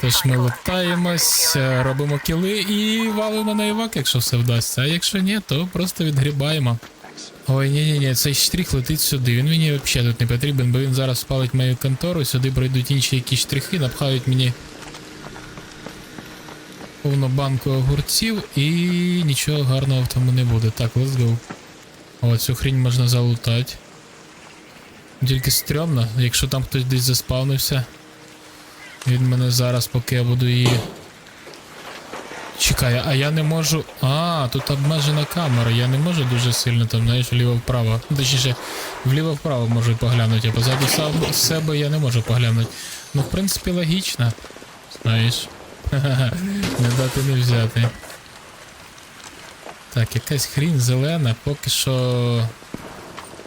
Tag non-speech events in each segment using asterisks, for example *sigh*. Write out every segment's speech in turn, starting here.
Тож ми лутаємось, робимо кіли і валимо на івак, якщо все вдасться. А якщо ні, то просто відгрібаємо. Ой, ні, ні, ні, цей штрих летить сюди. Він мені взагалі тут не потрібен, бо він зараз спалить мою контору, сюди пройдуть інші якісь штрихи, напхають мені повну банку огурців і нічого гарного в тому не буде. Так, let's go. О, цю хрінь можна залутати. Тільки стрьомно, якщо там хтось десь заспавнився. Він мене зараз, поки я буду її. Чекай, а я не можу. А, тут обмежена камера. Я не можу дуже сильно там, знаєш, вліво-вправо. Точніше, вліво-вправо можу поглянути, а позаду сам себе я не можу поглянути. Ну, в принципі, логічно. Знаєш. *laughs* Не дати не взяти. Так, якась хрінь зелена, поки що.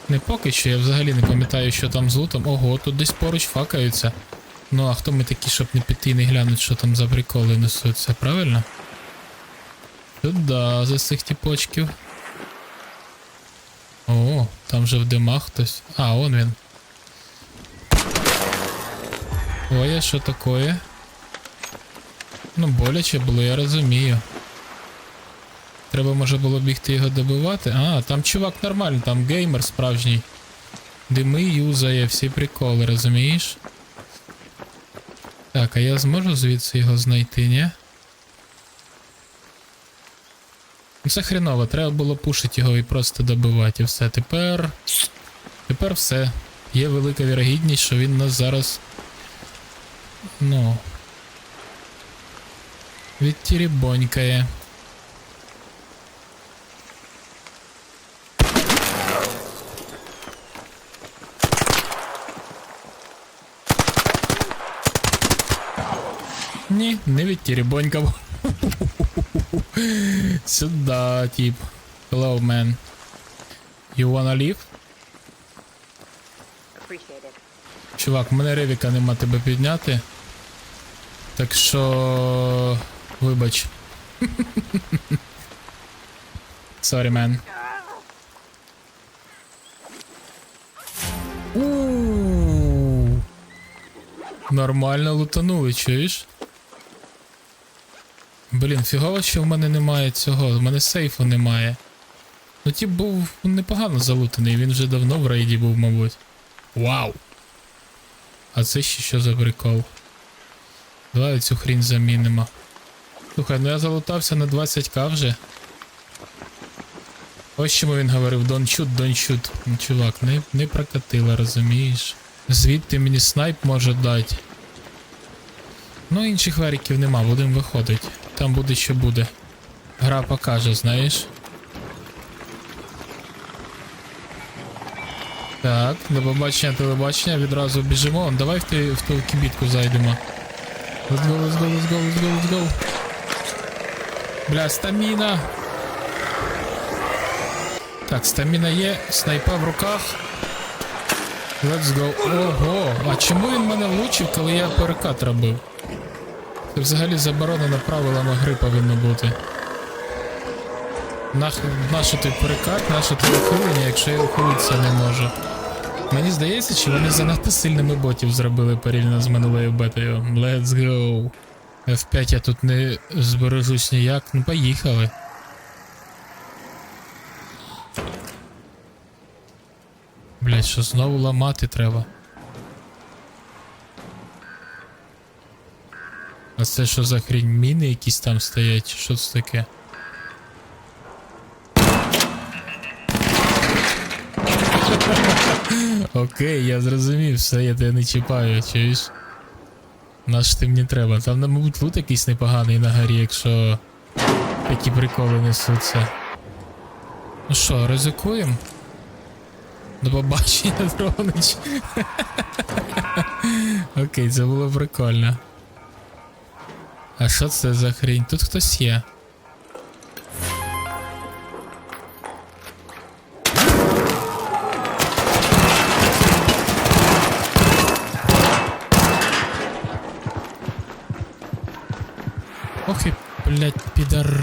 Не поки що, я взагалі не пам'ятаю, що там з лутом. Ого, тут десь поруч факаються. Ну а хто ми такі, щоб не піти і не глянути, що там за приколи несуться, правильно? Сюда, за цих тіпочків. О, там же в димах хтось. А, он він. Ой, а що таке? Ну, боляче було, я розумію. Треба може було бігти його добивати. А, там чувак нормальний, там геймер справжній. Дими юзає, всі приколи, розумієш? Так, а я зможу звідси його знайти, ні? Ну це хреново, треба було пушити його і просто добивати. І все. Тепер. Тепер все. Є велика вірогідність, що він нас зараз. Ну. Відтірібонькає. Ні, не відтірібонькав. *laughs* Сюда, тип. Hello, man. You wanna leave? Чувак, в мене ревіка нема тебе підняти. Так що. Вибач. *laughs* Sorry, man. У. Нормально лутанули, чуєш? Блін, фігово, що в мене немає цього, в мене сейфу немає. Ну тип був непогано залутаний, він вже давно в рейді був, мабуть. Вау! А це ще що за прикол? Давай цю хрінь замінимо. Слухай, ну я залутався на 20к вже. Ось чому він говорив don't shoot, don't shoot. Чувак, не, не прокатило, розумієш? Звідти мені снайп може дати. Ну, інших варіків нема, будемо виходити. Там буде що буде. Гра покаже, знаєш. Так, до побачення телебачення, відразу біжимо. Давай в, ти, в ту кібітку зайдемо. Let's go, let's go, let's go, let's go, let's go. Бля, стаміна. Так, стаміна є, снайпа в руках. Let's go. Ого, а чому він мене влучив, коли я перекат робив? Це взагалі заборонено правилами гри повинно бути. Нах... Нащо той перекат, наше той ухилення, якщо я ухилитися не можу. Мені здається, чи вони занадто сильними ботів зробили порівняно з минулою бетою. Let's go. F5 я тут не збережусь ніяк. Ну поїхали. Блять, що знову ламати треба. А це що за хрінь? Міни якісь там стоять, що це таке? Окей, я зрозумів, все, я тебе не чіпаю, чуєш? Наш ти мені треба. Там, мабуть, лут якийсь непоганий на горі, якщо такі приколи несуться. Ну що, ризикуємо? До побачення, *laughs* Дронич. Окей, це було прикольно. А що це за хрінь? Тут хтось є. Ох і, блядь, підар.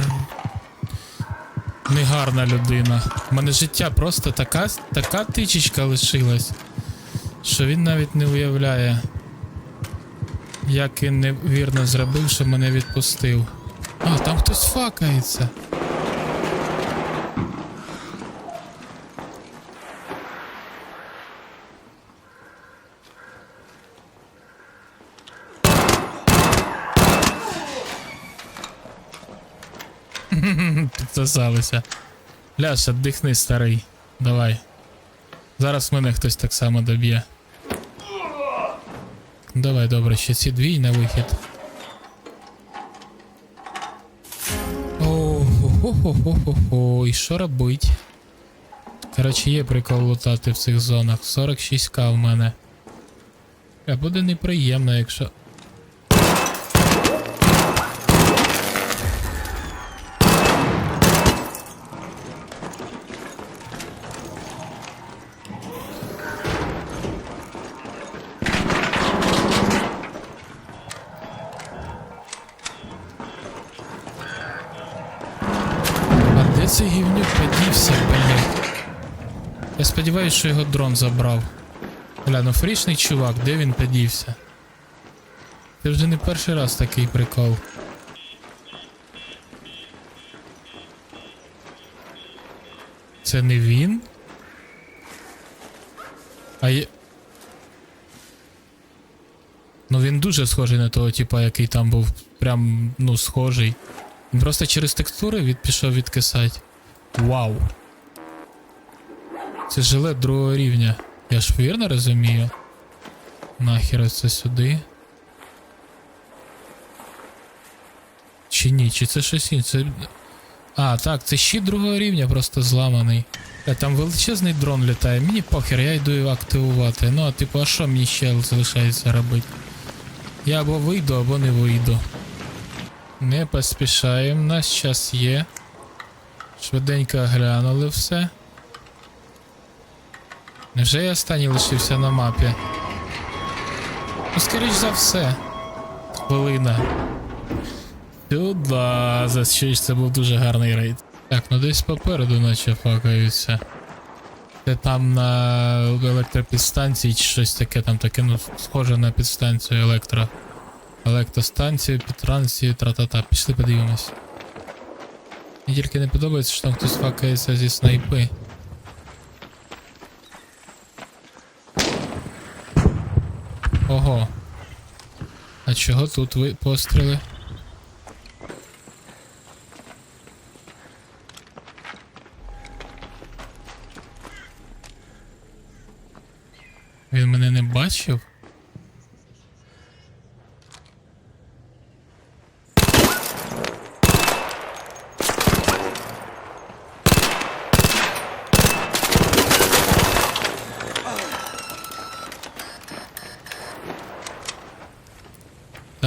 Негарна людина. У мене життя просто така, така тичечка лишилась, що він навіть не уявляє. Як він невірно зробив, що мене відпустив. А, там хтось факається. *laughs* Підсосалися. Ляша, дихни, старий. Давай. Зараз мене хтось так само доб'є. Давай, добре, ще ці дві на вихід. О-хо-хо-хо-хо-хо. І що робить? Коротше, є прикол лутати в цих зонах. 46к в мене. А буде неприємно, якщо. Цей гівнюк подівся, блядь? Я сподіваюся, що його дрон забрав. Бля, ну фрішний чувак, де він подівся? Це вже не перший раз такий прикол. Це не він? А є. Ну він дуже схожий на того типа, який там був. Прям, ну, схожий. Він просто через текстури від, пішов відкисати. Вау. Це жилет другого рівня. Я ж вірно розумію. Нахер це сюди. Чи ні? Чи це щось інше? А, так, це щит другого рівня, просто зламаний. Там величезний дрон літає. Мені похер, я йду його активувати. Ну, а типу, а що мені ще залишається робити? Я або вийду, або не вийду. Не поспішаємо, нас час є. Швиденько глянули все. Невже я останній лишився на мапі? Ну, скоріш за все. Хвилина. Сюда. За що це був дуже гарний рейд. Так, ну десь попереду наче факаються. Це там на електропідстанції чи щось таке, там таке, ну, схоже на підстанцію електро. Електростанцію, підтранцію, тра-та-та. Пішли подивимось. Мені тільки не подобається, що там хтось факається зі снайпи. Ого. А чого тут ви постріли? Він мене не бачив?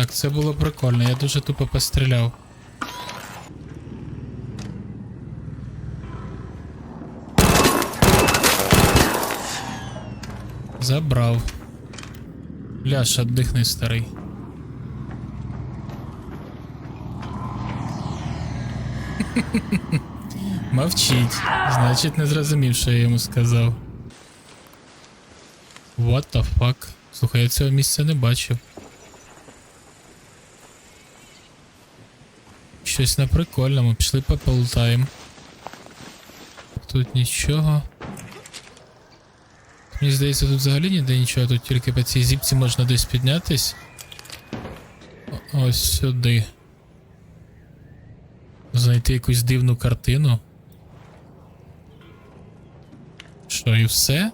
Так, це було прикольно, я дуже тупо постріляв. Забрав. Ляш, отдихни, старий. *laughs* Мовчить. Значить, не зрозумів, що я йому сказав. What the fuck? Слухай, я цього місця не бачив. Щось на прикольному, пішли пополутаємо. Тут нічого. Мені здається, тут взагалі ніде нічого, тут тільки по цій зіпці можна десь піднятись. Ось сюди. Знайти якусь дивну картину. Що, і все?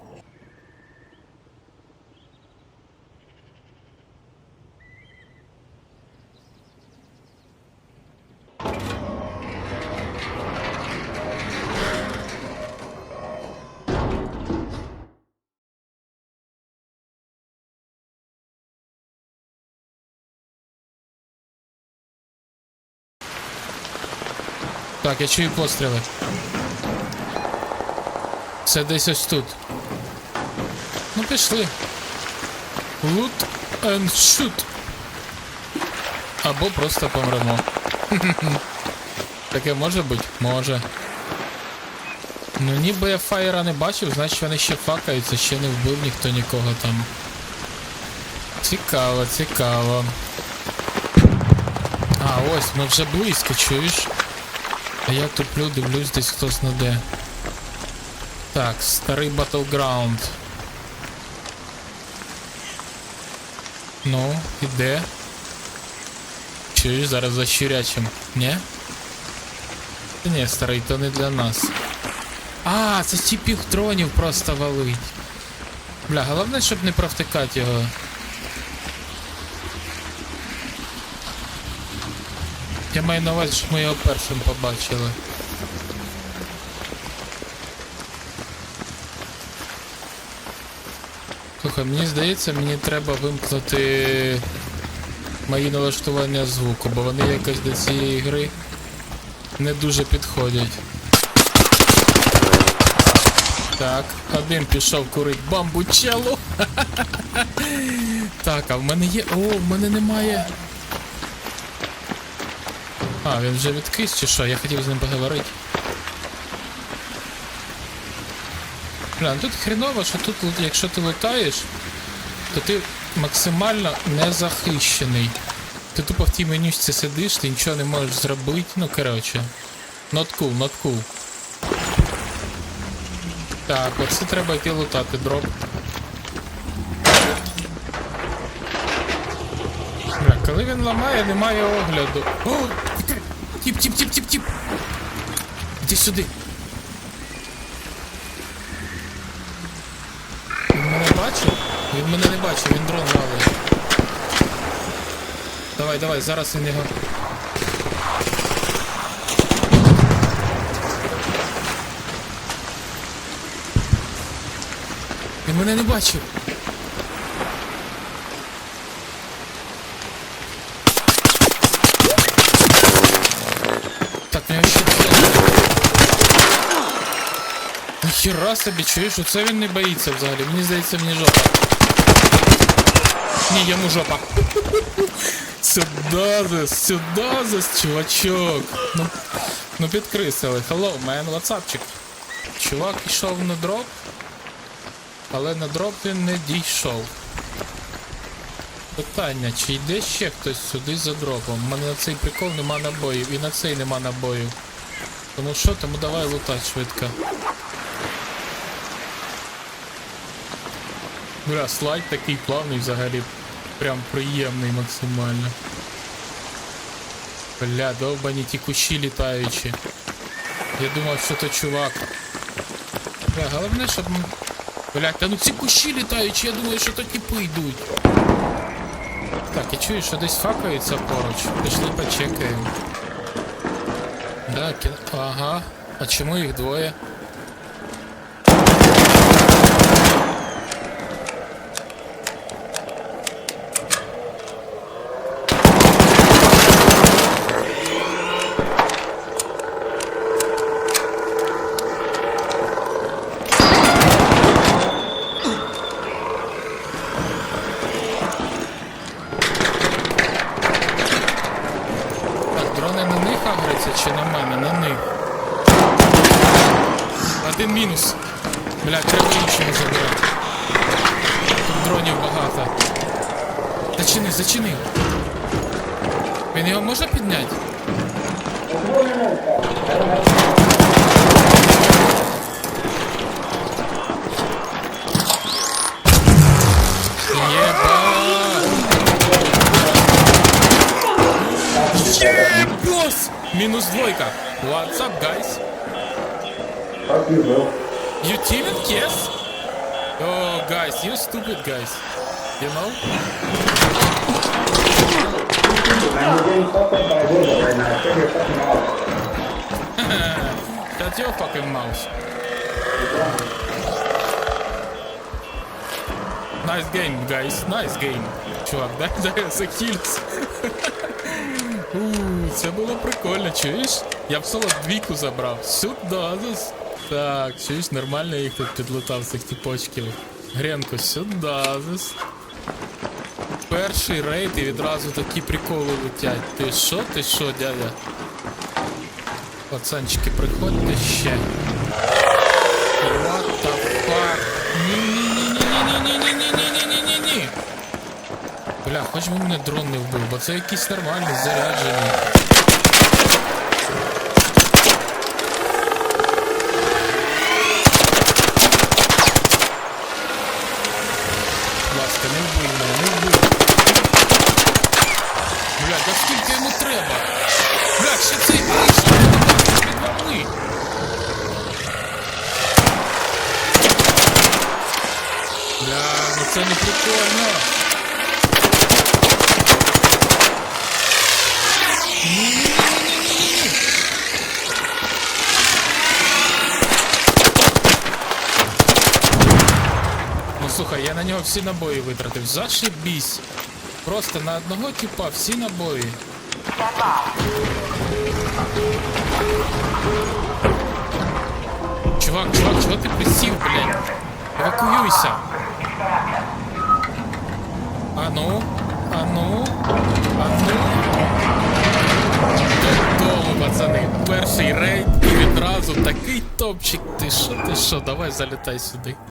Так, я чую постріли. Це десь ось тут. Ну, пішли. Loot and shoot. Або просто помремо. *laughs* Таке може бути? Може. Ну ніби я фаєра не бачив, значить вони ще факаються, ще не вбив ніхто нікого там. Цікаво, цікаво. А, ось, ми вже близько, чуєш? А я туплю, дивлюсь, десь хтось наде. Так, старий Battleground. Ну, іде. Чуєш, зараз защурячим. Ні? Та ні, старий, то не для нас. А, це тіпів дронів просто валить. Бля, головне, щоб не провтикати його. Я маю на увазі, щоб ми його першим побачили. Слухай, мені здається, мені треба вимкнути мої налаштування звуку, бо вони якось до цієї гри не дуже підходять. Так, один пішов курить бамбучелу. *laughs* Так, а в мене є. О, в мене немає. А, він вже відкис чи що? Я хотів з ним поговорити. Бля, ну тут хреново, що тут, якщо ти лутаєш, то ти максимально не захищений. Ти тупо в тій менюшці сидиш, ти нічого не можеш зробити. Ну коротше. Not cool, not cool. Так, оце треба йти лутати дроп. Бля, коли він ламає, немає огляду. О! Тіп, тіп, тіп, тіп, тіп! Іди сюди. Він мене бачив? Він мене не бачив, він дрон валить. Давай, давай, зараз він його. Він мене не бачив. Так, в нього ще Ніхіра собі, чуєш, оце він не боїться взагалі. Мені здається, мені жопа. Ні, йому жопа. Сюда сюда зас, чувачок. Ну, ну підкрисили. Hello, man, what's? Чувак йшов на дроп, але на дроп він не дійшов. Питання, чи йде ще хтось сюди за дропом? У мене на цей прикол нема набоїв, і на цей нема набоїв. Тому що, тому давай лутать швидко. Бля, слайд такий плавний взагалі. Прям приємний максимально. Бля, довбані ті кущі літаючі. Я думав, що то чувак. Бля, головне, щоб. Бля, та ну ці кущі літаючі, я думаю, що то типи йдуть. Так, я чую, що десь факаються поруч. Пішли почекаємо. Да, кі... Ага. А чому їх двоє? Бля, треба іншому забирати. Тут дронів багато. Зачини, зачини. Він його можна підняти? Єба! Босс! Мінус двойка. What's up, guys? Fuck You didn't guess? Oh, guys, you stupid guys. You know? Shut your fucking mouth. Nice game, guys. Nice game. Чувак, да? Да, захилюсь. Це было прикольно, чуєш? Я б солод двійку забрав. Сюда, Так, чуєш, нормально їх тут підлутав цих типочків. Гренко, сюда, зас. Перший рейд і відразу такі приколи летять. Ти що, ти що, дядя? Пацанчики, приходьте ще. What the fuck? Ні-ні-ні-ні-ні-ні-ні-ні-ні-ні-ні-ні. хоч би мене дрон не вбив, бо це якийсь нормальний, заряджений. Не вбий мене, не вбий. Блядь, да скільки йому треба? Блядь, ще цей під. Бля, ну це не прикольно. Ну слухай, я на нього всі набої витратив. Зашибісь. Просто на одного типа всі набої. Чувак, чувак, чого ти присів, блядь? Евакуюйся. А ну, а ну, а ну. Додому, пацани. Перший рейд і відразу такий топчик. Ти що, ти що, давай залітай сюди.